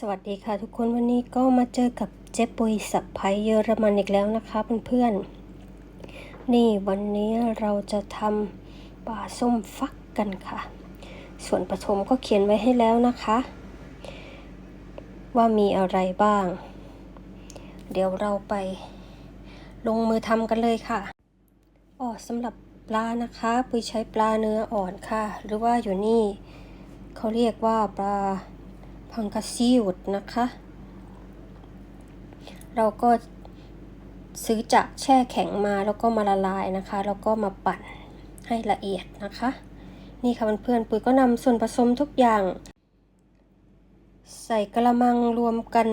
สวัสดีค่ะทุกคนวันนี้ก็มาเจอกับเจ๊ปุยสับไพเยอรมันอีกแล้วนะคะเพื่อนๆ นี่วันนี้เราจะทำปลาส้มฟักกันค่ะ ส่วนผสมก็เขียนไว้ให้แล้วนะคะ ว่ามีอะไรบ้าง เดี๋ยวเราไปลงมือทำกันเลยค่ะอ๋อสำหรับปลานะคะปุยใช้ปลาเนื้ออ่อนค่ะ หรือว่าอยู่นี่เขาเรียกว่าปลา พังกาซิวดนะคะ เราก็ซื้อจากแช่แข็งมาแล้วก็มาละลายนะคะ แล้วก็มาปั่นให้ละเอียดนะคะ นี่ค่ะเพื่อนๆปุ๋ยก็นำส่วนผสมทุกอย่าง ใส่กระมังรวมกัน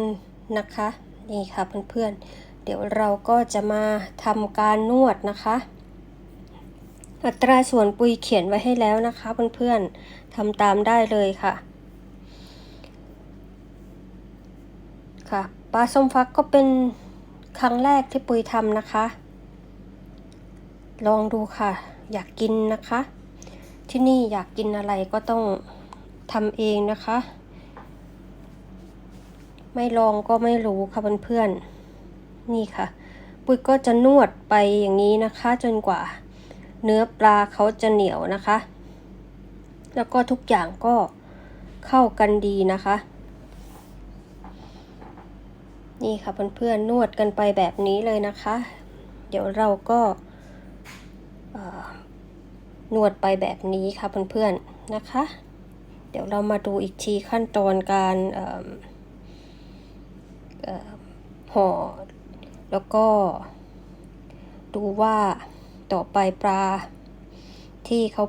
นะคะ นี่ค่ะเพื่อนๆ เดี๋ยวเราก็จะมาทำการนวดนะคะ อัตราส่วนปุ๋ยเขียนไว้ให้แล้วนะคะเพื่อนๆทำตามได้เลยค่ะ ค่ะปลาส้มฟักก็เป็นครั้งแรกที่ปุยทำนะคะ ลองดูค่ะ อยากกินนะคะ ที่นี่อยากกินอะไรก็ต้องทำเองนะคะ ไม่ลองก็ไม่รู้ค่ะเพื่อนๆนี่ค่ะ ปุยก็จะนวดไปอย่างนี้นะคะ จนกว่า เนื้อปลาเขาจะเหนียวนะคะ แล้วก็ทุกอย่างก็เข้ากันดีนะคะ นี่ค่ะเพื่อนๆนวดกันไปแบบนี้เลยนะคะ เดี๋ยวเราก็นวดไปแบบนี้ค่ะเพื่อนๆนะคะ เดี๋ยวเรามาดูอีกทีขั้นตอนการห่อแล้วก็ ดูว่าต่อไปปลาที่เขา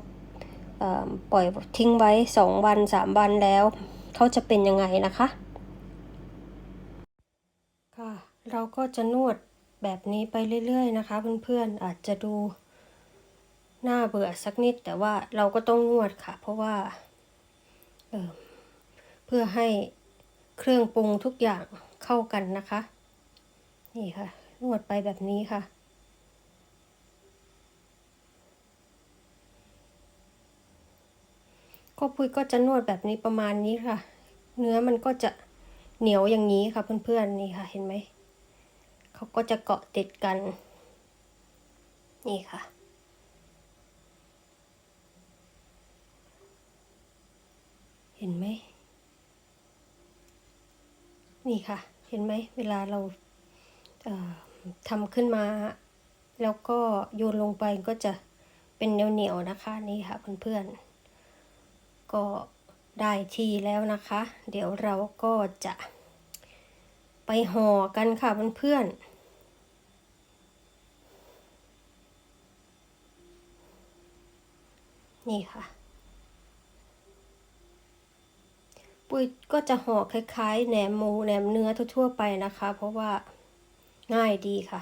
ปล่อยทิ้งไว้สองวันสามวันแล้ว เขาจะเป็นยังไงนะคะ ค่ะ เราก็จะนวดแบบนี้ไปเรื่อยๆ นะคะเพื่อนๆอาจจะดูน่าเบื่อสักนิด แต่ว่าเราก็ต้องนวดค่ะ เพราะว่าเเพื่อให้เครื่องปรุงทุกอย่างเข้ากันนะคะ นี่ค่ะ นวดไปแบบนี้ค่ะก็ปุ้ยก็จะนวดแบบนี้ประมาณนี้ค่ะ เนื้อมันก็จะเหนียวอย่างนี้ค่ะเพื่อนๆนี่ค่ะเห็นไหม เขาก็จะเกาะติดกัน นี่ค่ะ เห็นไหม นี่ค่ะ เห็นไหม เวลาเราเทำขึ้นมา แล้วก็โยนลงไปก็จะเป็นเหนียวๆนะคะ นี่ค่ะเพื่อนๆ ก็ได้ทีแล้วนะคะ เดี๋ยวเราก็จะ ไปห่อกันค่ะเพื่อนๆนี่ค่ะ ปุ้ยก็จะห่อคล้ายๆแหนมหมูแหนมเนื้อทั่วๆไปนะคะ เพราะว่าง่ายดีค่ะ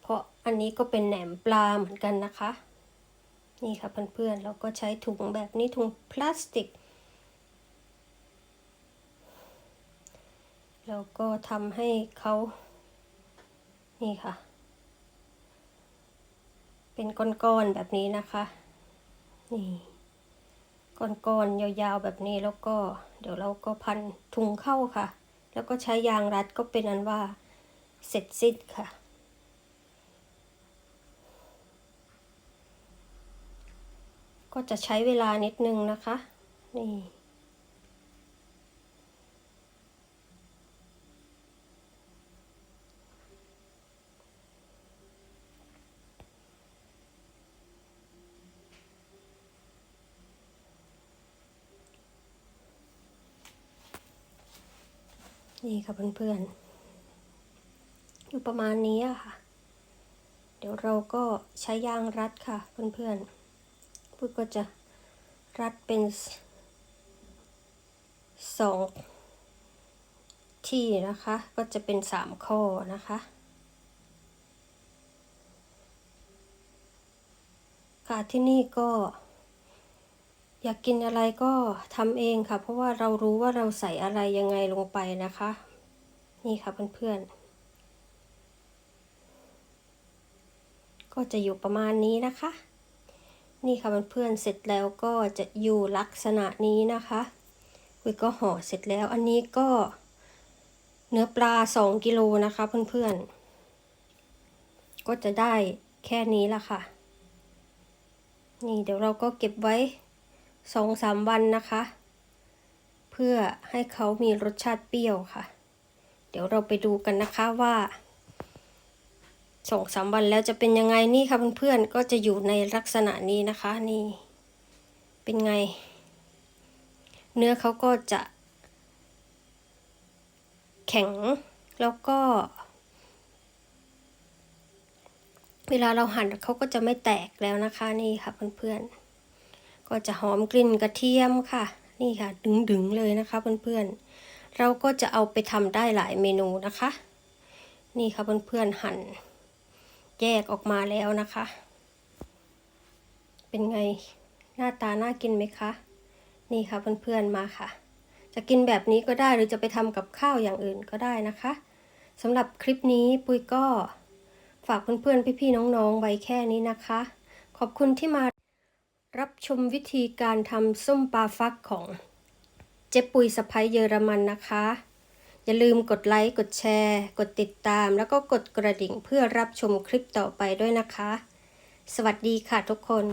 เพราะอันนี้ก็เป็นแหนมปลาเหมือนกันนะคะ นี่ค่ะเพื่อนๆเราก็ใช้ถุงแบบนี้ถุงพลาสติก แล้วก็ทำให้เขานี่ค่ะ เป็นก้อนๆแบบนี้นะคะ นี่ก้อนๆยาวๆแบบนี้แล้วก็ เดี๋ยวเราก็พันถุงเข้าค่ะ แล้วก็ใช้ยางรัดก็เป็นอันว่าเสร็จสิ้นค่ะ ก็จะใช้เวลานิดนึงนะคะ นี่ นี่ค่ะเพื่อนๆ อยู่ประมาณนี้ค่ะ เดี๋ยวเราก็ใช้ยางรัดค่ะเพื่อนๆปุ้ยก็จะรัดเป็นสองที่นะคะ ก็จะเป็นสามข้อนะคะค่ะที่นี่ก็ อยากกินอะไรก็ทำเองค่ะ เพราะว่าเรารู้ว่าเราใส่อะไรยังไงลงไปนะคะ นี่ค่ะเพื่อนๆ ก็จะอยู่ประมาณนี้นะคะ นี่ค่ะเพื่อนๆเสร็จแล้วก็จะอยู่ลักษณะนี้นะคะคุยก็ห่อเสร็จแล้ว อันนี้ก็เนื้อปลาสองกิโลนะคะ เพื่อนๆ ก็จะได้แค่นี้ละค่ะ นี่เดี๋ยวเราก็เก็บไว้ สองสามวันนะคะ เพื่อให้เขามีรสชาติเปรี้ยวค่ะ เดี๋ยวเราไปดูกันนะคะว่าสองสามวันแล้วจะเป็นยังไงนี่ค่ะเพื่อนๆก็จะอยู่ในลักษณะนี้นะคะนี่ เป็นไง เนื้อเขาก็จะ แข็งแล้วก็ เวลาเราหั่นเขาก็จะไม่แตกแล้วนะคะนี่ค่ะเพื่อนๆ ก็จะหอมกลิ่นกระเทียมค่ะ นี่ค่ะ ดึงๆเลยนะคะเพื่อนๆ เราก็จะเอาไปทำได้หลายเมนูนะคะ นี่ค่ะเพื่อนๆหั่นแยกออกมาแล้วนะคะ เป็นไงหน้าตาน่ากินไหมคะ นี่ค่ะเพื่อนๆมาค่ะ จะกินแบบนี้ก็ได้หรือจะไปทำกับข้าวอย่างอื่นก็ได้นะคะสำหรับคลิปนี้ปุ้ยก็ฝากเพื่อนๆพี่ๆน้องๆไว้แค่นี้นะคะ ขอบคุณที่มา รับชมวิธีการทำส้มปลาฟักของเจ๊ปุยสะพ้ยเยอรมันนะคะ อย่าลืมกดไลค์ กดแชร์ กดติดตาม แล้วก็กดกระดิ่งเพื่อรับชมคลิปต่อไปด้วยนะคะ สวัสดีค่ะทุกคน